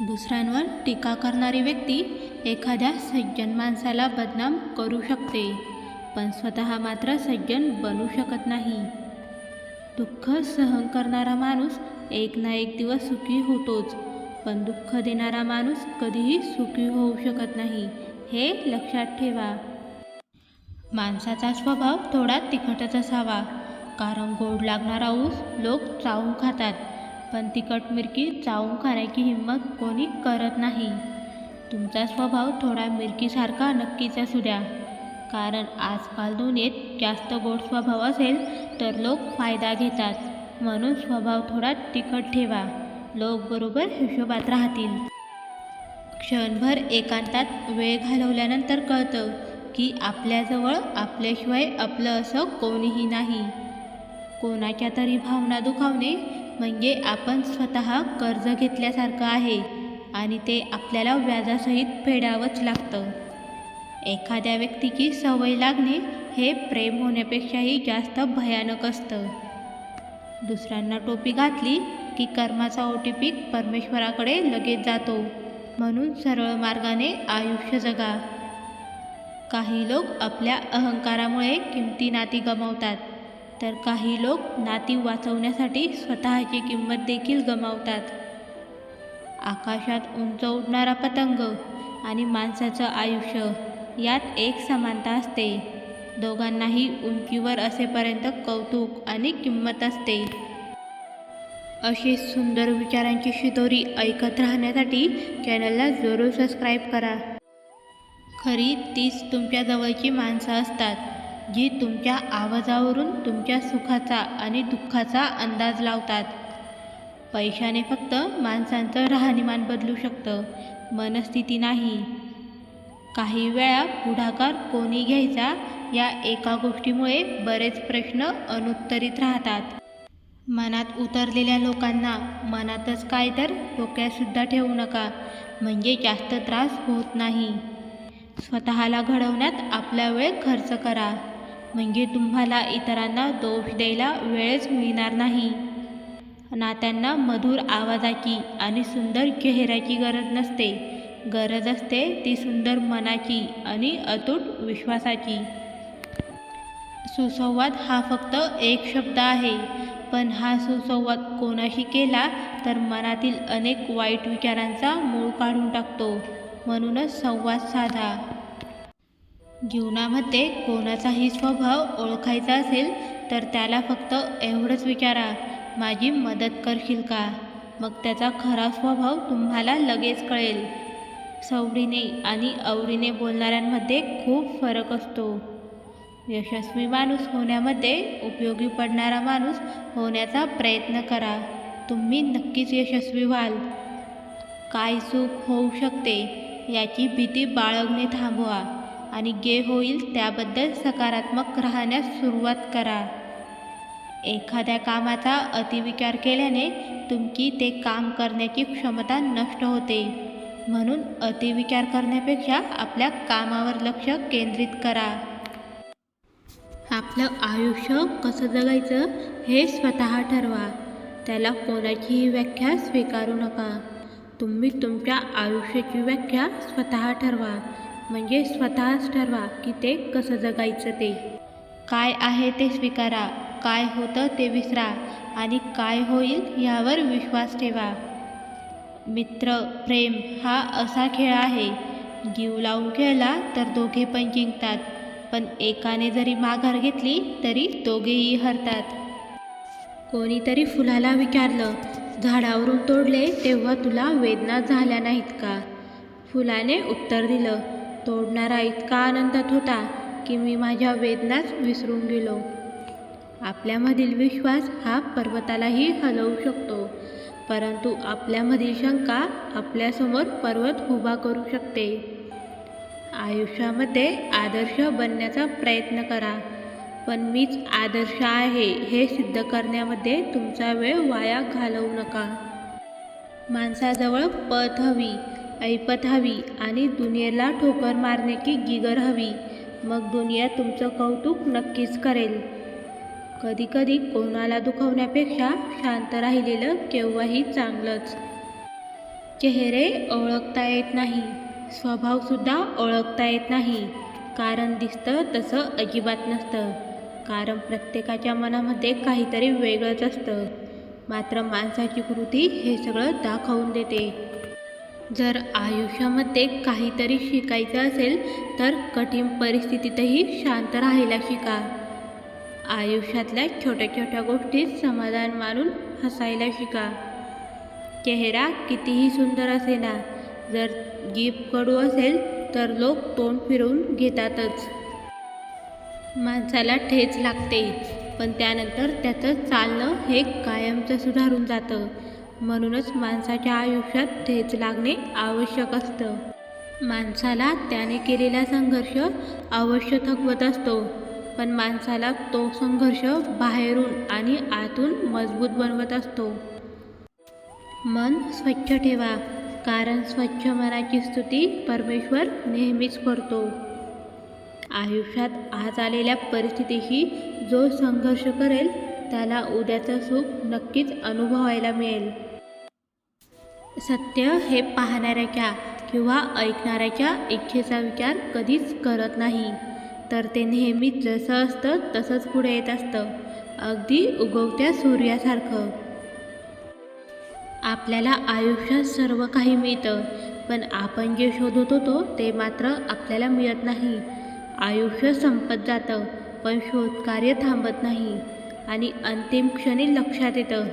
दुसऱ्यांवर टीका करणारी व्यक्ती एखाद्या सज्जन माणसाला बदनाम करू शकते पण स्वतः मात्र सज्जन बनू शकत नाही. दुःख सहन करणारा माणूस एक ना एक दिवस सुखी होतोच पण दुःख देणारा माणूस कधीही सुखी होऊ शकत नाही हे लक्षात ठेवा. माणसाचा स्वभाव थोडा तिखटच असावा कारण गोड लागणारा ऊस लोक चावून खातात. पण तिखट मिरकी चावून खाण्याची हिंमत कोणी करत नाही. तुमचा स्वभाव थोडा मिरकीसारखा नक्कीच असू द्या. कारण आजकाल दुनियेत जास्त गोड स्वभाव असेल तर लोक फायदा घेतात. म्हणून स्वभाव थोडा तिखट ठेवा. लोक बरोबर हिशोबात राहतील. क्षणभर एकांतात वेळ घालवल्यानंतर कळतं की आपल्याजवळ आपल्याशिवाय आपलं असं कोणीही नाही. कोणाच्या तरी भावना दुखावणे म्हणजे आपण स्वतः कर्ज घेतल्यासारखं आहे आणि ते आपल्याला व्याजासहित फेडावंच लागतं. एखाद्या व्यक्तीची सवय लागणे हे प्रेम होण्यापेक्षाही जास्त भयानक असतं. दुसऱ्यांना टोपी घातली की कर्माचा ओटीपी परमेश्वराकडे लगेच जातो. म्हणून सरळ मार्गाने आयुष्य जगा. काही लोक आपल्या अहंकारामुळे किमती नाती गमावतात. तर काही लोक नाती वाचवण्यासाठी स्वतःची किंमत देखील गमावतात. आकाशात उंच उडणारा पतंग आणि माणसाचं आयुष्य यात एक समानता असते. दोघांनाही उंचीवर असेपर्यंत कौतुक आणि किंमत असते. अशी सुंदर विचारांची शिदोरी ऐकत राहण्यासाठी चॅनलला जरूर सबस्क्राईब करा. खरी तीच तुमच्या जवळची माणसं असतात. जी तुमच्या आवाजावरून तुमच्या सुखाचा आणि दुःखाचा अंदाज लावतात. पैशाने फक्त माणसांचं राहणीमान बदलू शकतं. मनस्थिती नाही. काही वेळा पुढाकार कोणी घ्यायचा या एका गोष्टीमुळे बरेच प्रश्न अनुत्तरित राहतात. मनात उतरलेल्या लोकांना मनातच काय तर डोक्यातसुद्धा ठेवू नका. म्हणजे जास्त त्रास होत नाही. स्वतःला घडवण्यात आपला वेळ खर्च करा. म्हणजे तुम्हाला इतरांना दोष द्यायला वेळच मिळणार नाही. नात्यांना मधुर आवाजाची आणि सुंदर चेहऱ्याची गरज नसते. गरज असते ती सुंदर मनाची आणि अतूट विश्वासाची. सुसंवाद हा फक्त एक शब्द आहे पण हा सुसंवाद कोणाशी केला तर मनातील अनेक वाईट विचारांचा मूळ काढून टाकतो. म्हणूनच संवाद साधा. जीवनामध्ये कोणाचाही स्वभाव ओळखायचा असेल तर त्याला फक्त एवढंच विचारा माझी मदत करशील का मग त्याचा खरा स्वभाव तुम्हाला लगेच कळेल. सवडीने आणि आवडीने बोलणाऱ्यांमध्ये खूप फरक असतो. यशस्वी माणूस होण्यामध्ये उपयोगी पडणारा माणूस होण्याचा प्रयत्न करा. तुम्ही नक्कीच यशस्वी व्हाल. काय चूक होऊ शकते याची भीती बाळगणे थांबवा. आणि गे होईल त्याबद्दल सकारात्मक राहण्यास सुरुवात करा. एखाद्या कामाचा अतिविचार केल्याने तुमची ते काम करण्याची क्षमता नष्ट होते. म्हणून अतिविचार करण्यापेक्षा आपल्या कामावर लक्ष केंद्रित करा. आपलं आयुष्य कसं जगायचं हे स्वतः ठरवा. त्याला कोणाचीही व्याख्या स्वीकारू नका. तुम्ही तुमच्या आयुष्याची व्याख्या स्वतः ठरवा. म्हणजे स्वतःच ठरवा की ते कसं जगायचं ते. काय आहे ते स्वीकारा काय होतं ते विसरा आणि काय होईल यावर विश्वास ठेवा. मित्र प्रेम हा असा खेळ आहे जीव लावून खेळला तर दोघे पण जिंकतात पण एकाने जरी माघार घेतली तरी दोघेही हरतात. कोणीतरी फुलाला विचारलं झाडावरून तोडले तेव्हा तुला वेदना झाल्या नाहीत का? फुलाने उत्तर दिलं तोडणारा इतका आनंदात होता की मी माझ्या वेदनाच विसरून गेलो. आपल्यामधील विश्वास हा पर्वतालाही हलवू शकतो परंतु आपल्यामधील शंका आपल्यासमोर पर्वत उभा करू शकते. आयुष्यामध्ये आदर्श बनण्याचा प्रयत्न करा पण मीच आदर्श आहे हे सिद्ध करण्यामध्ये तुमचा वेळ वाया घालवू नका. माणसाजवळ पत हवी ऐपत हवी आणि दुनियेला ठोकर मारण्याची गिगर हवी. मग दुनिया तुमचं कौतुक नक्कीच करेल. कधीकधी कोणाला दुखवण्यापेक्षा शांत राहिलेलं केव्हाही चांगलंच. चेहरे ओळखता येत नाही. स्वभावसुद्धा ओळखता येत नाही. कारण दिसतं तसं अजिबात नसतं. कारण प्रत्येकाच्या मनामध्ये काहीतरी वेगळंच असतं. मात्र माणसाची कृती हे सगळं दाखवून देते. जर आयुष्यामध्ये काहीतरी शिकायचं असेल तर कठीण परिस्थितीतही शांत राहायला शिका. आयुष्यातल्या छोट्या छोट्या गोष्टीत समाधान मानून हसायला शिका. चेहरा कितीही सुंदर असेना जर जीप कडू असेल तर लोक तोंड फिरवून घेतातच. माणसाला ठेच लागते पण त्यानंतर त्याचं चालणं हे कायमचं सुधारून जातं. म्हणूनच माणसाच्या आयुष्यात ठेच लागणे आवश्यक असतं. माणसाला त्याने केलेला संघर्ष अवश्य थकवत असतो. पण माणसाला तो संघर्ष बाहेरून आणि आतून मजबूत बनवत असतो. मन स्वच्छ ठेवा कारण स्वच्छ मनाची स्तुती परमेश्वर नेहमीच करतो. आयुष्यात आज आलेल्या परिस्थितीशी जो संघर्ष करेल त्याला उद्याचं सुख नक्कीच अनुभवायला मिळेल. सत्य हे पाहणाऱ्याच्या किंवा ऐकणाऱ्याच्या इच्छेचा विचार कधीच करत नाही. तर ते नेहमी जसं असतं तसंच पुढे येत असतं. अगदी उगवत्या सूर्यासारखं. आपल्याला आयुष्यात सर्व काही मिळतं पण आपण जे शोधत होतो ते मात्र आपल्याला मिळत नाही. आयुष्य संपत जातं पण शोधकार्य थांबत नाही. आणि अंतिम क्षणी लक्षात येतं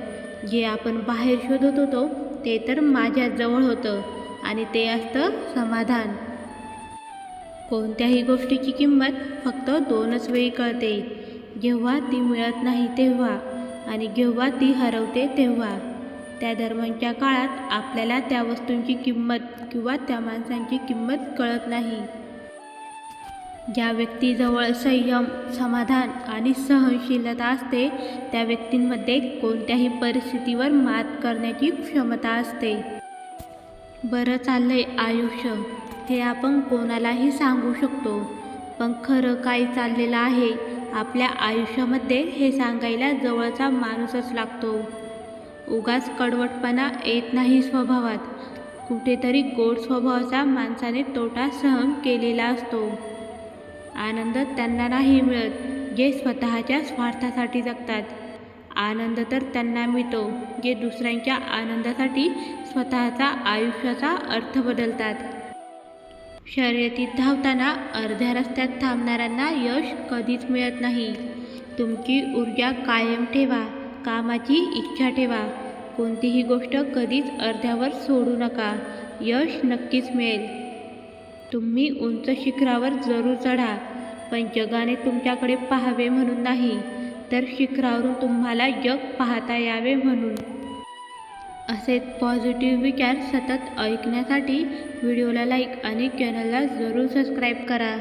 जे आपण बाहेर शोधत होतो ते तर माझ्या जवळ होतं आणि ते असतं समाधान. कोणत्याही गोष्टीची किंमत फक्त दोनच वेळी कळते. जेव्हा ती मिळत नाही तेव्हा आणि जेव्हा ती हरवते तेव्हा. त्या धर्मांच्या काळात आपल्याला त्या वस्तूंची किंमत किंवा त्या माणसांची किंमत कळत नाही. ज्या व्यक्तीजवळ संयम समाधान आणि सहनशीलता असते त्या व्यक्तींमध्ये कोणत्याही परिस्थितीवर मात करण्याची क्षमता असते. बरं चाललंय आयुष्य हे आपण कोणालाही सांगू शकतो. पण खरं काय चाललेलं आहे आपल्या आयुष्यामध्ये हे सांगायला जवळचा माणूसच लागतो. उगाच कडवटपणा येत नाही स्वभावात. कुठेतरी गोड स्वभावाचा माणसाने तोटा सहन केलेला असतो. आनंद त्यांना नाही मिळत. जे स्वतःच्या स्वार्थासाठी जगतात. आनंद तर त्यांना मिळतो. जे दुसऱ्यांच्या आनंदासाठी स्वतःचा आयुष्याचा अर्थ बदलतात. शर्यतीत धावताना अर्ध्या रस्त्यात थांबणाऱ्यांना यश कधीच मिळत नाही. तुमची ऊर्जा कायम ठेवा. कामाची इच्छा ठेवा. कोणतीही गोष्ट कधीच अर्ध्यावर सोडू नका. यश नक्कीच मिळेल. तुम्ही उंच शिखरावर जरूर चढा. पण जगाने तुमच्याकडे पाहावे म्हणून नाही तर शिखरावरून तुम्हाला जग पाहता यावे म्हणून. असे पॉझिटिव्ह विचार सतत ऐकण्यासाठी व्हिडिओला लाईक आणि चॅनलला जरूर सबस्क्राईब करा.